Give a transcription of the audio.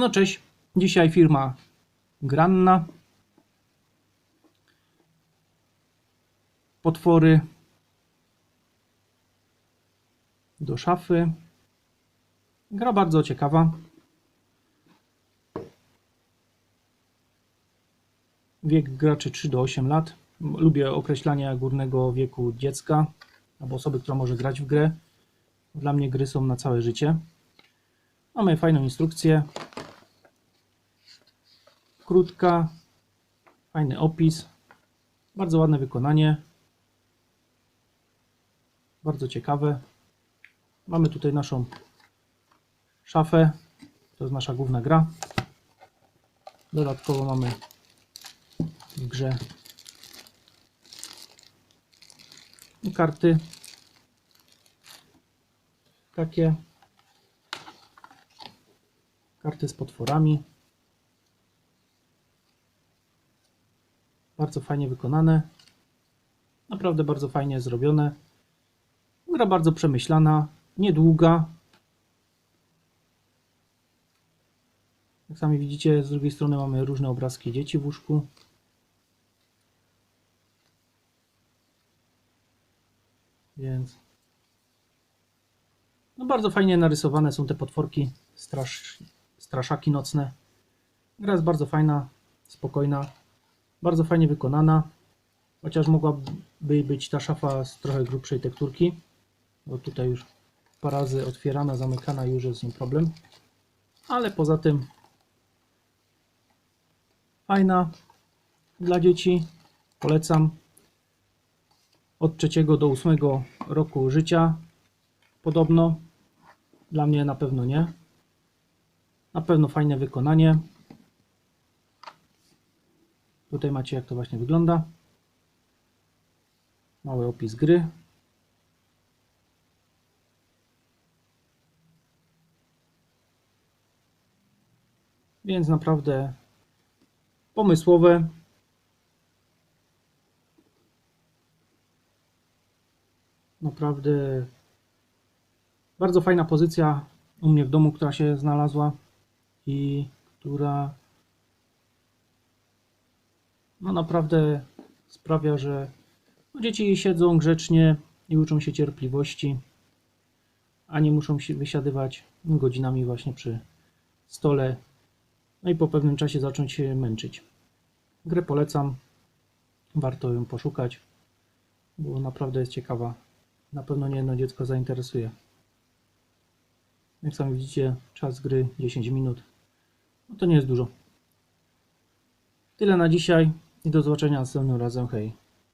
No cześć, dzisiaj firma Granna. Potwory do szafy. Gra bardzo ciekawa. Wiek graczy 3 do 8 lat. Lubię określanie górnego wieku dziecka albo osoby, która może grać w grę. Dla mnie gry są na całe życie. Mamy fajną instrukcję. Krótka, fajny opis, bardzo ładne wykonanie. Bardzo ciekawe. Mamy tutaj naszą szafę. To jest nasza główna gra. Dodatkowo mamy w grze karty takie karty z potworami bardzo fajnie wykonane. Naprawdę bardzo fajnie zrobione. Gra bardzo przemyślana niedługa. Jak sami widzicie z drugiej strony mamy różne obrazki dzieci w łóżku. Więc no bardzo fajnie narysowane są te potworki, strasz, straszaki nocne. Gra jest bardzo fajna, spokojna, bardzo fajnie wykonana. Chociaż mogłaby być ta szafa z trochę grubszej tekturki, bo tutaj już parę razy otwierana, zamykana już jest z problem. Ale poza tym fajna dla dzieci, polecam. Od trzeciego do ósmego roku życia podobno. Dla mnie na pewno nie. Na pewno fajne wykonanie. Tutaj macie jak to właśnie wygląda. Mały opis gry. Więc naprawdę pomysłowe. Naprawdę bardzo fajna pozycja u mnie w domu, która się znalazła i która no naprawdę sprawia, że dzieci siedzą grzecznie i uczą się cierpliwości, a nie muszą się wysiadywać godzinami właśnie przy stole, no i po pewnym czasie zacząć się męczyć. Grę polecam, warto ją poszukać, bo naprawdę jest ciekawa. Na pewno nie jedno dziecko zainteresuje. Jak sami widzicie, czas gry 10 minut. No to nie jest dużo. Tyle na dzisiaj i do zobaczenia następnym razem. Hej.